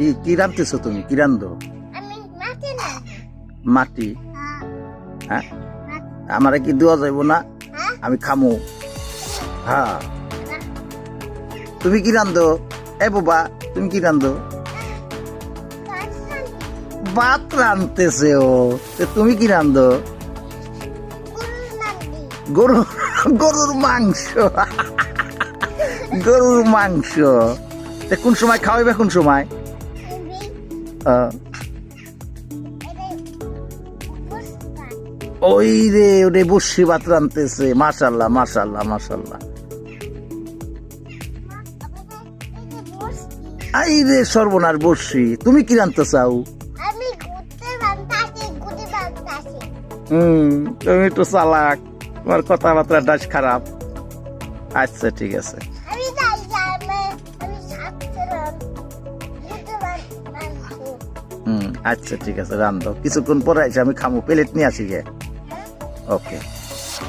কি কি রাঁধতেছো তুমি? কি রান্ধো? মাটি হ্যাঁ। হ্যাঁ? আমারে কি দেওয়া যাইব না? হ্যাঁ? আমি খামু। হ্যাঁ। তুমি কি রান্ধো? এ বাবা তুমি কি রান্ধো? ভাত রাঁধতেছে ও। তুমি কি রান্ধো? গরু গরুর মাংস। গরুর মাংস। কোন সময় খাওয়াইবে কোন সময়? ওই রে ওরে বসি ভাত রাঁধতেছে। মাশাল্লাহ মাশাল্লাহ মাশাল্লাহ। আই রে সর্বনাশ বসি। তুমি কি রাঁধতে চাও হুম তুমি তো চালাক। তোমার কথাবার্তা ডাস খারাপ। আচ্ছা ঠিক আছে। আচ্ছা ঠিক আছে রান্ধো। কিছুক্ষণ পরে এসে আমি খামু প্লেট নিয়ে আসি গে। ওকে।